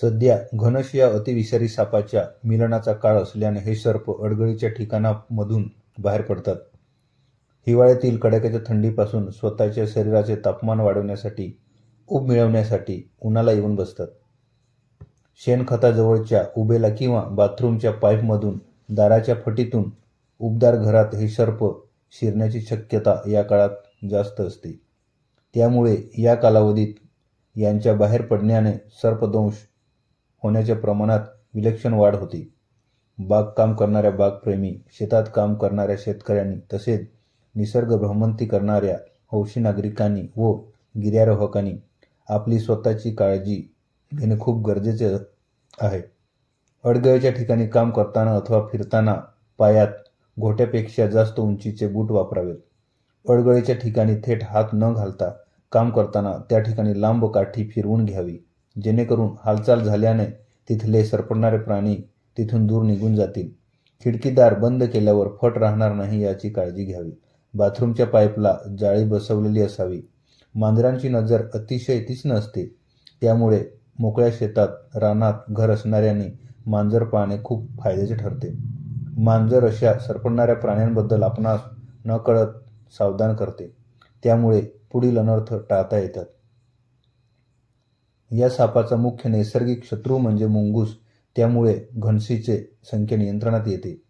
सध्या घनश या अतिविषारी सापाच्या मिलनाचा काळ असल्याने हे सर्प अडगळीच्या ठिकाणामधून बाहेर पडतात. हिवाळ्यातील कडाक्याच्या थंडीपासून स्वतःच्या शरीराचे तापमान वाढवण्यासाठी, ऊब मिळवण्यासाठी उन्हाला येऊन बसतात. शेणखताजवळच्या उबेला किंवा बाथरूमच्या पाईपमधून, दाराच्या फटीतून उबदार घरात हे सर्प शिरण्याची शक्यता या काळात जास्त असते. त्यामुळे या कालावधीत यांच्या बाहेर पडण्याने सर्पदंश होण्याच्या प्रमाणात विलक्षण वाढ होते. बागकाम करणाऱ्या बागप्रेमी, शेतात काम करणाऱ्या शेतकऱ्यांनी तसेच निसर्ग भ्रमंती करणाऱ्या हौशी नागरिकांनी व गिर्यारोहकांनी आपली स्वतःची काळजी घेणे खूप गरजेचे आहे. अडगळीच्या ठिकाणी काम करताना अथवा फिरताना पायात घोट्यापेक्षा जास्त उंचीचे बूट वापरावेत. अडगळीच्या ठिकाणी थेट हात न घालता काम करताना त्या ठिकाणी लांब काठी फिरवून घ्यावी, जेणेकरून हालचाल झाल्याने तिथले सरपडणारे प्राणी तिथून दूर निघून जातील. खिडकीदार बंद केल्यावर फट राहणार नाही याची काळजी घ्यावी. बाथरूमच्या पाईपला जाळी बसवलेली असावी. मांजरांची नजर अतिशय तीक्ष्ण असते, त्यामुळे मोकळ्या शेतात, रानात घर असणाऱ्यांनी मांजर पाहणे खूप फायद्याचे ठरते. मांजर अशा सरपडणाऱ्या प्राण्यांबद्दल आपणास नकळत सावधान करते, त्यामुळे पुढील अनर्थ टाळता येतात. या सापाचा मुख्य नैसर्गिक शत्रू म्हणजे मुंगूस, त्यामुळे घनसीचे संख्या नियंत्रणात येते.